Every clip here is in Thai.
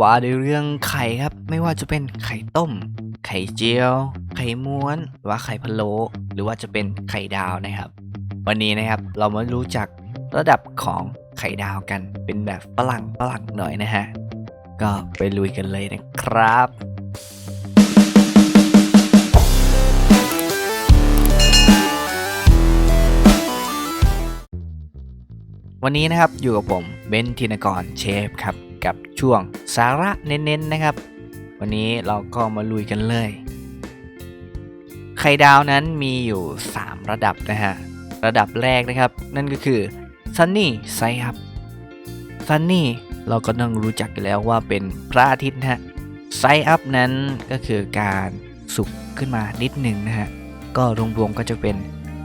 ว่าด้วยเรื่องไข่ครับ ไม่ว่าจะเป็นไข่ต้ม ไข่เจียว ไข่ม้วน หรือว่าไข่พะโล้หรือว่าจะเป็นไข่ดาวนะครับ วันนี้นะครับเรามารู้จักระดับของไข่ดาวกัน เป็นแบบฝรั่งฝรั่งหน่อยนะฮะ ก็ไปลุยกันเลยนะครับวันนี้นะครับอยู่กับผมเบนทินกรเชฟครับ กับช่วงสาระเน้นๆนะครับ วันนี้เราก็มาลุยกันเลย ไข่ดาวนั้นมีอยู่ 3 ระดับนะฮะ ระดับแรกนะครับ นั่นก็คือ Sunny Side Up Sunny เราก็ต้องรู้จักกันแล้วว่าเป็นพระอาทิตย์นะฮะ Side Up นั้นก็คือการสุกขึ้นมานิดหนึ่งนะฮะ ก็รวมๆก็จะเป็น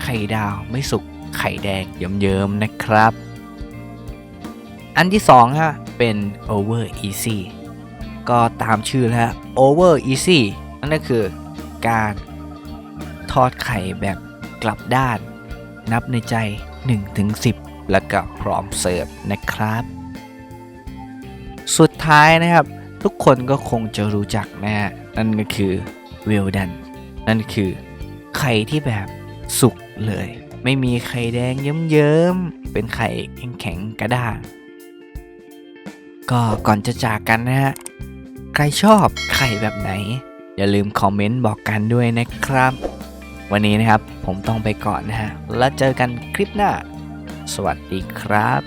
ไข่ดาวไม่สุกไข่แดงเยิ้มๆนะครับ อันที่2ฮะ เป็น over easy ก็ตามชื่อแล้ว over easy นั่นก็คือการทอดไข่แบบกลับด้าน นับในใจ 1-10 แล้วก็พร้อมเสิร์ฟนะครับ สุดท้ายนะครับ ทุกคนก็คงจะรู้จักนะฮะนั่นก็คือ well done นั่นคือไข่ที่แบบสุกเลย ไม่มีไข่แดงเยิ้มๆเป็นไข่แข็งๆกระด้าง ก็ก่อนจะจากกันนะฮะ ใครชอบไข่แบบไหน อย่าลืมคอมเมนต์บอกกันด้วยนะครับ วันนี้นะครับผมต้องไปก่อนนะฮะ แล้วเจอกันคลิปหน้า สวัสดีครับ